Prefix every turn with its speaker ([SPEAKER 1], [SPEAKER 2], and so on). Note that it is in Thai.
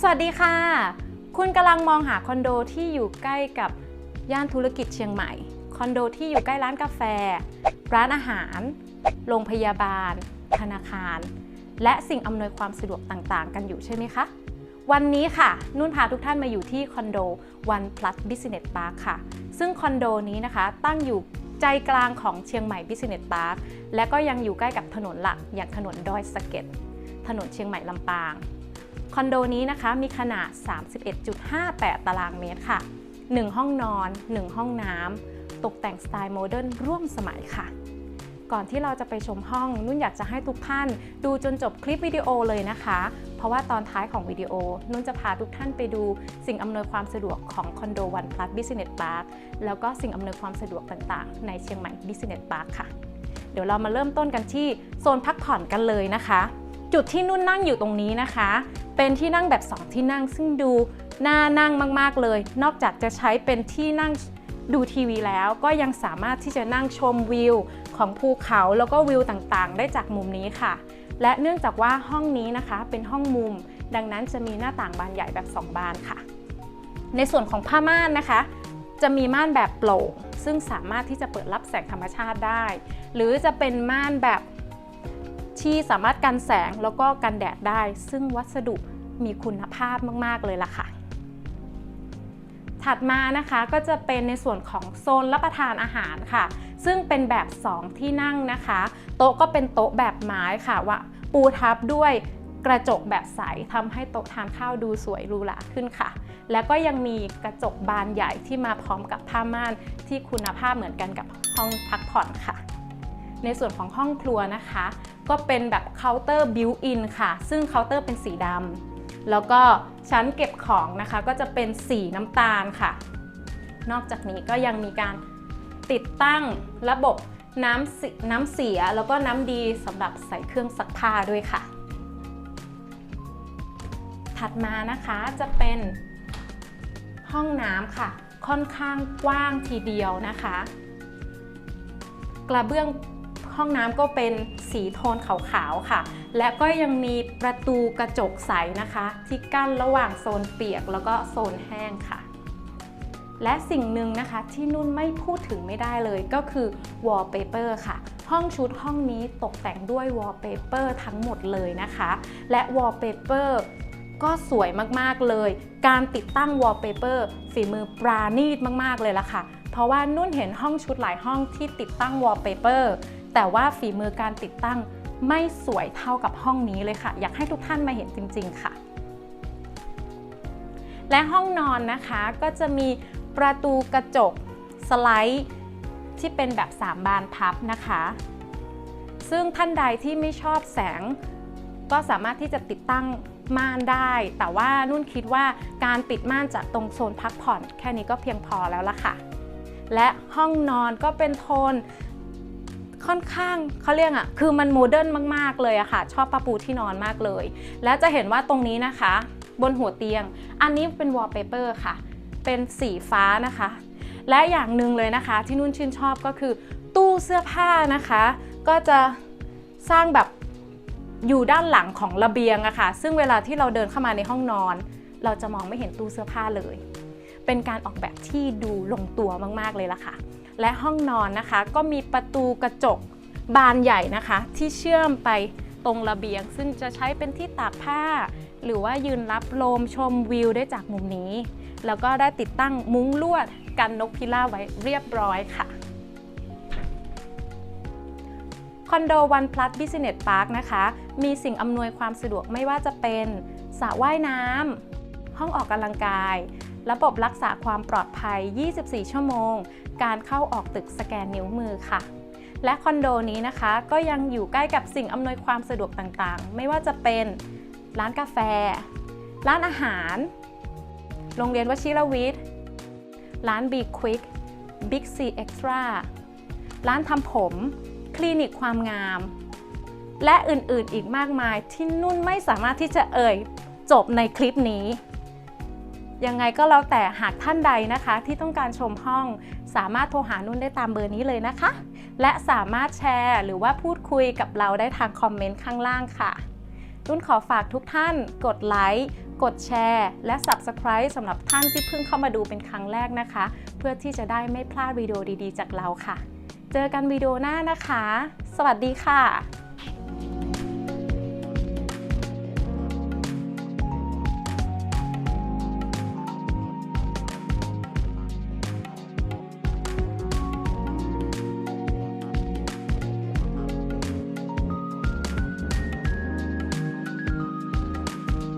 [SPEAKER 1] สวัสดีค่ะ คุณกำลังมองหาคอนโดที่อยู่ใกล้กับย่านธุรกิจเชียงใหม่ คอนโดที่อยู่ใกล้ร้านกาแฟ ร้านอาหาร โรงพยาบาล ธนาคาร และสิ่งอำนวยความสะดวกต่างๆ กันอยู่ใช่ไหมคะ วันนี้ค่ะ นุ่นพาทุกท่านมาอยู่ที่คอนโด One Plus Business Park ค่ะ ซึ่งคอนโดนี้นะคะตั้งอยู่ใจกลางของเชียงใหม่ Business Park และก็ยังอยู่ใกล้กับถนนหลักอย่างถนนดอยสะเก็ด ถนนเชียงใหม่ลำปาง คอนโดนี้นะคะมีขนาด 31.58 ตารางเมตรค่ะ 1 ห้องนอน 1 ห้องน้ำ ตกแต่งสไตล์โมเดิร์นร่วมสมัยค่ะ ก่อนที่เราจะไปชมห้อง นุ่นอยากจะให้ทุกท่าน ดูจนจบคลิปวิดีโอเลยนะคะ เพราะว่าตอนท้ายของวิดีโอ นุ่นจะพาทุกท่านไปดูสิ่งอำนวยความสะดวกของคอนโด One Plus Business Park แล้วก็สิ่งอำนวยความสะดวกต่างๆ ในเชียงใหม่ Business Park ค่ะ เดี๋ยวเรามาเริ่มต้นกันที่โซนพักผ่อนกันเลยนะคะ จุดที่นุ่นนั่งอยู่ตรงนี้นะคะ เป็นที่นั่งแบบ 2 ที่นั่ง ซึ่งดูน่านั่งมากๆเลย นอกจากจะใช้เป็นที่นั่งดูทีวีแล้วก็ยังสามารถที่จะนั่งชมวิวของภูเขาแล้วก็วิวต่างๆ ได้จากมุมนี้ค่ะ และเนื่องจากว่าห้องนี้นะคะเป็นห้องมุม ดังนั้นจะมีหน้าต่างบานใหญ่แบบ 2 บานค่ะ ในส่วนของผ้าม่านนะคะ จะมีม่านแบบโปร่งซึ่งสามารถที่จะเปิดรับแสงธรรมชาติได้ หรือจะเป็นม่านแบบ ที่สามารถกันแสงแล้วก็กันแดดได้ ซึ่งวัสดุมีคุณภาพมาก ๆ เลยล่ะค่ะ ถัดมานะคะก็จะเป็นในส่วนของโซนรับประทานอาหารค่ะ ซึ่งเป็นแบบ 2 ที่นั่งนะคะ โต๊ะก็เป็นโต๊ะแบบไม้ค่ะว่าปูทับด้วยกระจกแบบใสทำให้โต๊ะทานข้าวดูสวยรูหราขึ้นค่ะ แล้วก็ยังมีกระจกบานใหญ่ที่มาพร้อมกับผ้าม่านที่คุณภาพเหมือนกันกับห้องพักผ่อนค่ะ ในส่วนของห้องครัวนะคะ ก็เป็นแบบเคาน์เตอร์บิวอินค่ะ ซึ่งเคาน์เตอร์เป็นสีดำแล้วก็ชั้นเก็บของนะคะก็จะเป็นสีน้ำตาลค่ะ นอกจากนี้ก็ยังมีการติดตั้งระบบน้ำสน้ำเสียแล้วก็น้ำดีสำหรับใส่เครื่องซักผ้าด้วยค่ะ ถัดมานะคะจะเป็นห้องน้ำค่ะ ค่อนข้างกว้างทีเดียวนะคะ กระเบื้อง ห้องน้ำก็เป็นสีโทนขาวๆค่ะ และก็ยังมีประตูกระจกใสนะคะ ที่กั้นระหว่างโซนเปียกแล้วก็โซนแห้งค่ะ และสิ่งหนึ่งนะคะที่นุ่นไม่พูดถึงไม่ได้เลยก็คือ wallpaper ค่ะ ห้องชุดห้องนี้ตกแต่งด้วย wallpaper ทั้งหมดเลยนะคะ และ wallpaper ก็สวยมากๆเลย การติดตั้ง wallpaper ฝีมือปราณีตมากๆเลยล่ะค่ะ เพราะว่านุ่นเห็นห้องชุดหลายห้องที่ติดตั้ง wallpaper แต่ว่าฝีมือการติดตั้งไม่สวยเท่ากับห้องนี้เลยค่ะ อยากให้ทุกท่านมาเห็นจริง ๆ ค่ะ และห้องนอนนะคะก็จะมีประตูกระจกสไลด์ที่เป็นแบบ 3 บานพับนะคะ ซึ่งท่านใดที่ไม่ชอบแสง ก็สามารถที่จะติดตั้งม่านได้ แต่ว่านุ่นคิดว่าการปิดม่านจากตรงโซนพักผ่อน แค่นี้ก็เพียงพอแล้วล่ะค่ะ และห้องนอนก็เป็นโทน ค่อนข้างเขาเรียกอะคือมันโมเดิร์นมาก ๆ เลยอะค่ะ ชอบประปูที่นอนมากเลย และจะเห็นว่าตรงนี้นะคะ บนหัวเตียง อันนี้เป็นวอลเปเปอร์ค่ะ เป็นสีฟ้านะคะ และอย่างหนึ่งเลยนะคะที่นุ่นชื่นชอบก็คือ ตู้เสื้อผ้านะคะ ก็จะสร้างแบบอยู่ด้านหลังของระเบียงอะค่ะ ซึ่งเวลาที่เราเดินเข้ามาในห้องนอน เราจะมองไม่เห็นตู้เสื้อผ้าเลย เป็นการออกแบบที่ดูลงตัวมาก ๆ เลยล่ะค่ะ และห้องนอนนะคะ ก็มีประตูกระจกบานใหญ่นะคะ ที่เชื่อมไปตรงระเบียง ซึ่งจะใช้เป็นที่ตากผ้า หรือว่ายืนรับลมชมวิวได้จากมุมนี้ แล้วก็ได้ติดตั้งมุ้งลวดกันนกพิราบไว้เรียบร้อยค่ะคอนโด One Plus Business Park นะคะ มีสิ่งอำนวยความสะดวกไม่ว่าจะเป็นสระว่ายน้ำห้องออกกำลังกาย ระบบรักษาความปลอดภัย 24 ชั่วโมง การเข้าออกตึกสแกนนิ้วมือค่ะและคอนโดนี้นะคะก็ยังอยู่ใกล้กับสิ่งอำนวยความสะดวกต่างๆ ไม่ว่าจะเป็นร้านกาแฟ ร้านอาหาร โรงเรียนวชิรวิทย์ ร้าน B Quick Big C Extra ร้านทำผม คลินิกความงาม และอื่นๆอีกมากมายที่นุ่นไม่สามารถที่จะเอ่ยจบในคลิปนี้ ยังไงก็แล้วแต่หากท่านใดนะคะ ที่ต้องการชมห้อง สามารถโทรหานุ่นได้ตามเบอร์นี้เลยนะคะ และสามารถแชร์ หรือว่าพูดคุยกับเราได้ทางคอมเมนต์ข้างล่างค่ะ นุ่นขอฝากทุกท่าน กดไลค์กดแชร์ และ Subscribe สำหรับท่านที่เพิ่งเข้ามาดูเป็นครั้งแรกนะคะ เพื่อที่จะได้ไม่พลาดวิดีโอดีๆ จากเราค่ะ เจอกันวิดีโอหน้านะคะ สวัสดีค่ะ